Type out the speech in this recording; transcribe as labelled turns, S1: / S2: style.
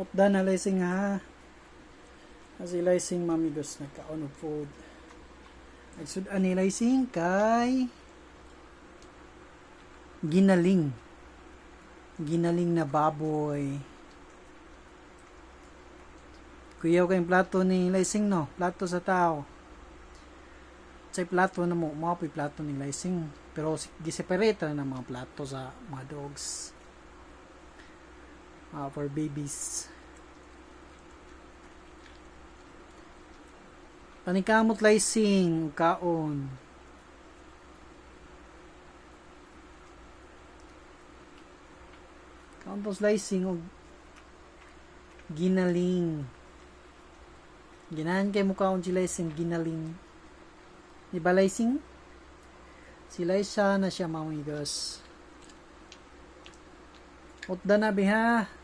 S1: Utda na laysing ha. Kasi laysing mamigos nagkaon og food. Nagsudan ni laysing kay ginaling. Ginaling na baboy. Kuyaw kayong plato ni laysing no, plato sa tao. Sa plato na mo, mga plato ni laysing. Pero giseparate na ng mga plato sa mga dogs. Ah, for babies. Panikamot laysing, kaon. Kaon to slicing og ginaling. Ginahan kay mo kaon si laysing ginaling. Di ba laysing? Si Liza na siya mamigas. Utda na biha.